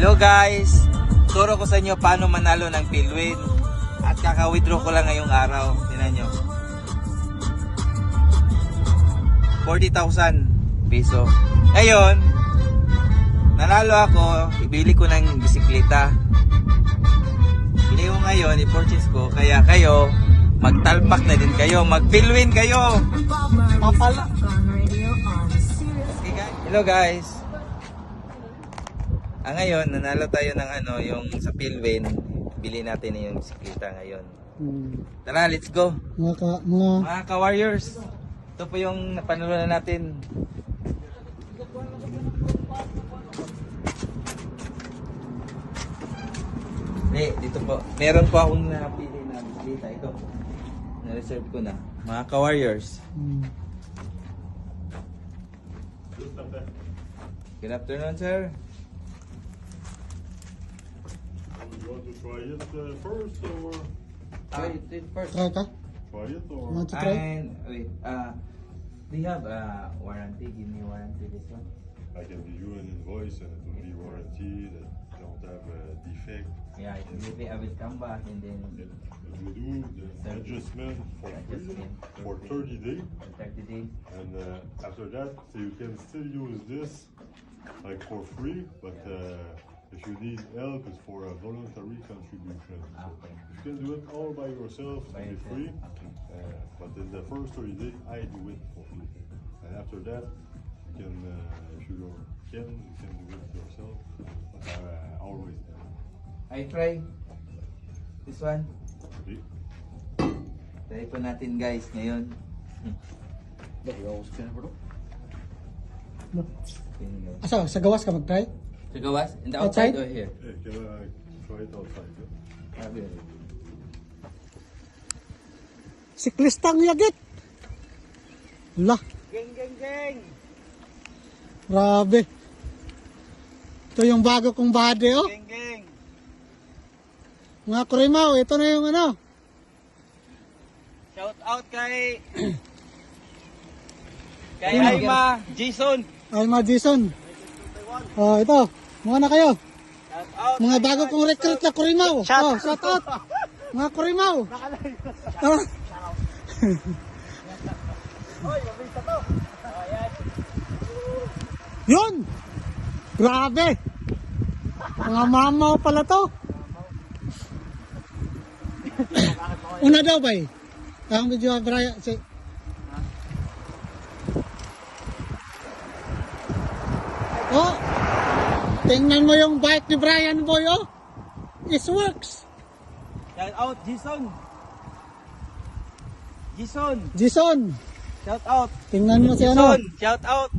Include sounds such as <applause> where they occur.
Hello guys! Turo ko sa inyo paano manalo ng Pilwin. At kaka-withdraw ko lang ngayong araw. Tingnan nyo. 40,000 peso. Ngayon, nanalo ako, ibili ko ng bisikleta. Bili ko ngayon, i-purchase ko. Kaya kayo, magtalpak na din kayo. Mag-Pilwin kayo! Guys. Hello guys. Ah, ngayon, nanalo tayo ng ano, yung sa Pilwin. Bili natin yung bisikleta ngayon. Hmm. Tara, let's go. Mga, ka, mga Mga ka-warriors, ito po yung napanulan natin. Hindi, dito po. Meron po akong napili na bisikleta. Ito. Na-reserve ko na. Mga ka-warriors. hmm. Good afternoon, sir. Try it uh, first or Try it first. try ka? try it or Want to try? And wait, uh, do you have a warranty? Give me warranty this one. I can give you an invoice and it will be warranty that don't have a defect. Yeah, maybe I will come back and then It, it will do the adjustment for free Adjustment. for 30 days 30 days. and uh, after that so you can still use this like for free but uh, if you need help it's for a voluntary contribution. So Okay. you can do it all by yourself By be free uh, but in the first 30 days I do it for free and after that you can uh, if you can you can do it yourself but I uh, always help. I try this one. Okay? Try po natin guys ngayon. No. Tingnan nyo. Asa, sa gawas ka mag-try? Sa gawas? In the Outside? outside, or here? Hey, can I try it outside? Yeah? Siklistang yagit. La, Geng, geng, geng! grabe. Ito yung bago kong body, oh. Geng, geng! Mga kurimaw, ito na yung ano. Shout out kay... <clears throat> kay Aima, Jason! Ay, mga Jason. Oh, ito. Mga na kayo. Shout! Mga bago kong recruit na kurimaw. Oh, shout out. Mga kurimaw. Oh. Yun! Grabe! Mga mamaw pala to. Una daw ba eh? Ang medyo Brian, si... Oh! Tingnan mo yung bike ni Brian Boy, oh! It works! Shout out, Jason! Jason! Jason! Shout out! Tingnan mo si ano. Jason! Shout out!